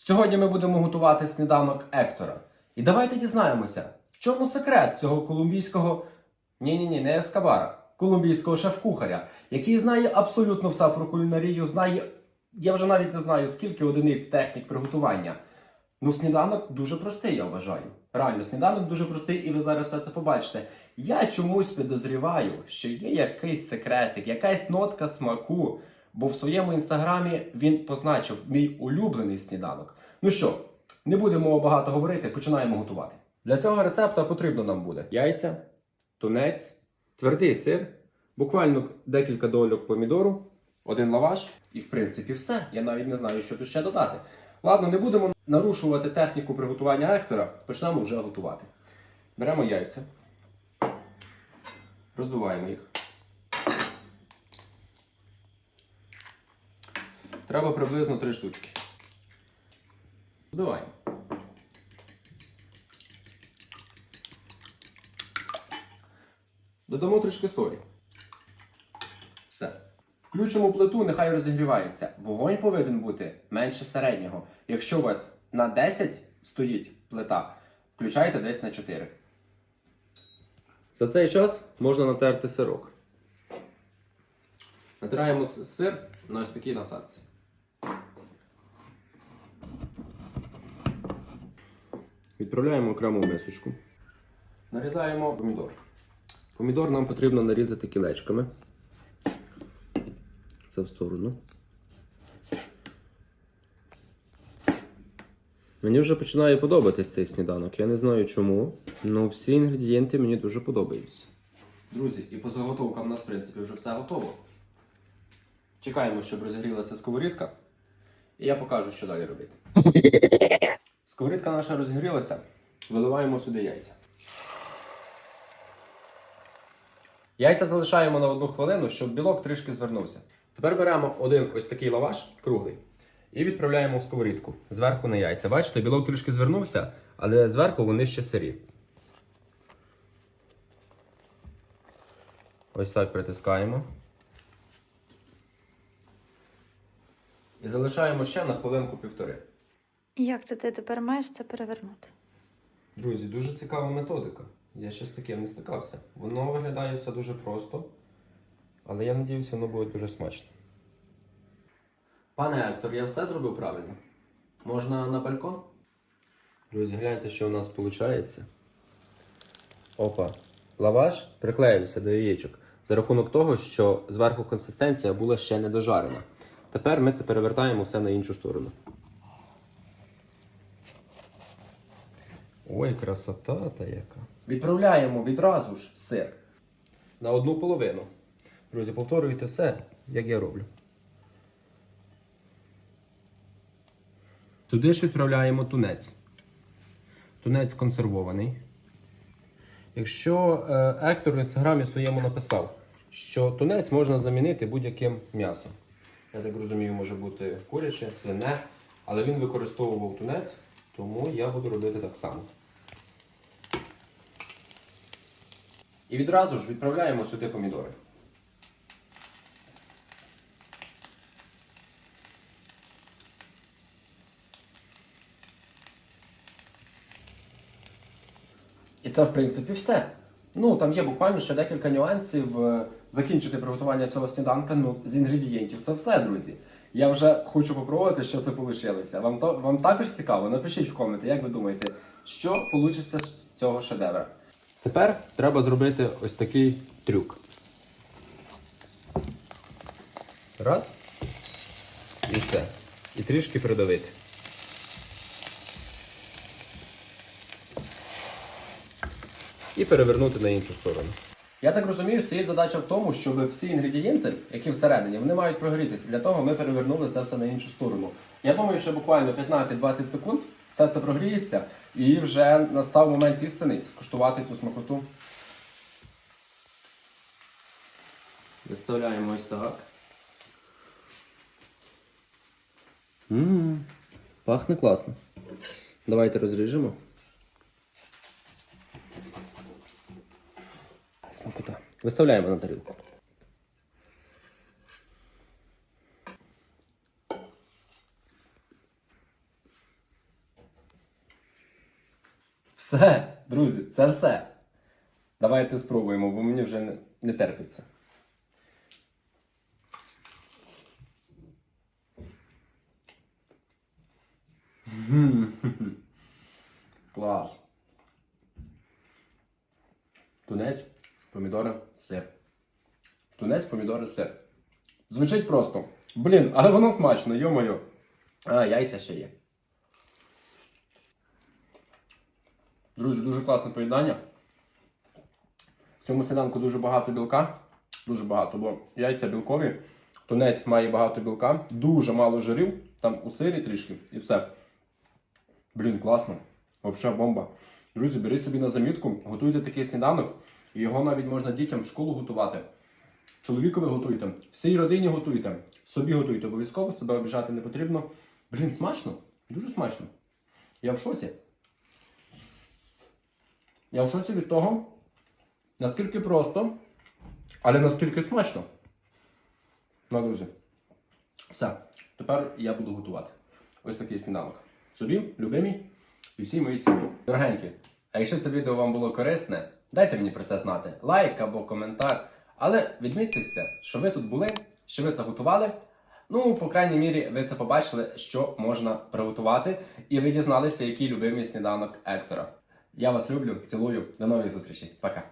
Сьогодні ми будемо готувати сніданок Ектора. І давайте дізнаємося, в чому секрет цього колумбійського. Ні-ні-ні, не Ескабара, колумбійського шеф-кухаря, який знає абсолютно все про кулінарію, знає. Я вже навіть не знаю, скільки одиниць технік приготування. Ну, сніданок дуже простий, я вважаю. Реально, сніданок дуже простий, і ви зараз все це побачите. Я чомусь підозріваю, що є якийсь секретик, якась нотка смаку, бо в своєму інстаграмі він позначив мій улюблений сніданок. Ну що, не будемо багато говорити, починаємо готувати. Для цього рецепта потрібно нам буде яйця, тунець, твердий сир, буквально декілька дольок помідору, один лаваш, і в принципі все. Я навіть не знаю, що тут ще додати. Ладно, не будемо нарушувати техніку приготування ектора, почнемо вже готувати. Беремо яйця, роздуваємо їх. Треба приблизно три штучки. Збиваємо. Додамо трішки солі. Все. Включимо плиту, нехай розігрівається. Вогонь повинен бути менше середнього. Якщо у вас на 10 стоїть плита, включайте десь на 4. За цей час можна натерти сирок. Натираємо сир на ось такій насадці. Відправляємо окремо в мисочку. Нарізаємо помідор. Помідор нам потрібно нарізати кілечками. Це в сторону. Мені вже починає подобатись цей сніданок. Я не знаю чому, але всі інгредієнти мені дуже подобаються. Друзі, і по заготовкам у нас, в принципі, вже все готово. Чекаємо, щоб розігрілася сковорідка. І я покажу, що далі робити. Сковорідка наша розігрілася. Виливаємо сюди яйця. Яйця залишаємо на одну хвилину, щоб білок трішки звернувся. Тепер беремо один ось такий лаваш круглий і відправляємо в сковорідку зверху на яйця. Бачите, білок трішки звернувся, але зверху вони ще сирі. Ось так притискаємо. І залишаємо ще на хвилинку півтори. І як це ти тепер маєш це перевернути? Друзі, дуже цікава методика. Я ще з таким не стикався. Воно виглядає все дуже просто, але я надіюся, воно буде дуже смачно. Пане Ектор, я все зробив правильно. Можна на балкон? Друзі, гляньте, що у нас виходить. Опа. Лаваш приклеївся до яєчок за рахунок того, що зверху консистенція була ще не дожарена. Тепер ми це перевертаємо все на іншу сторону. Ой, красота та яка. Відправляємо відразу ж сир на одну половину. Друзі, повторюйте все, як я роблю. Сюди ж відправляємо тунець. Тунець консервований. Якщо е, Ектор в інстаграмі своєму написав, що тунець можна замінити будь-яким м'ясом. Я так розумію, може бути куряче, свине, але він використовував тунець, тому я буду робити так само. І відразу ж відправляємо сюди помідори. І це, в принципі, все. Ну, там є буквально ще декілька нюансів. е, Закінчити приготування цього сніданка ну, з інгредієнтів. Це все, друзі. Я вже хочу попробувати, що це вийшло. Вам, то, вам також цікаво? Напишіть в коменти, як ви думаєте, що вийде з цього шедевра. Тепер треба зробити ось такий трюк. Раз. І все. І трішки придавити. І перевернути на іншу сторону. Я так розумію, стоїть задача в тому, щоб всі інгредієнти, які всередині, вони мають прогрітися. Для того ми перевернули це все на іншу сторону. Я думаю, що буквально 15-20 секунд все це прогріється і вже настав момент істини скуштувати цю смакоту. Виставляємо ось так. Ммм, пахне класно. Давайте розріжемо. смакота. Виставляємо на тарілку. Все, друзі, це все. Давайте спробуємо, бо мені вже не, терпиться. Mm-hmm. Помідори, сир. Тунець, помідори, сир. Звучить просто. Блін, але воно смачно, йо-моє. А, яйця ще є. Друзі, дуже класне поєднання. В цьому сніданку дуже багато білка. Дуже багато, бо яйця білкові. Тунець має багато білка, дуже мало жирів, там у сирі трішки і все. Блін, класно. Взагалі бомба. Друзі, беріть собі на замітку, готуйте такий сніданок, його навіть можна дітям в школу готувати. Чоловікові готуйте, всій родині готуйте, собі готуйте, обов'язково себе обіжати не потрібно. Блін, смачно, дуже смачно. Я в шоці. Я в шоці від того, наскільки просто, але наскільки смачно. Ну, друзі. Все, тепер я буду готувати. Ось такий сніданок. Собі, любимі і всі мої сім'ї. Дорогенькі, а якщо це відео вам було корисне, дайте мені про це знати. Лайк або коментар. Але відмітьтеся, що ви тут були, що ви це готували. Ну, по крайній мірі, ви це побачили, що можна приготувати, і ви дізналися, який любимий сніданок Ектора. Я вас люблю, цілую, до нових зустрічей. Пока.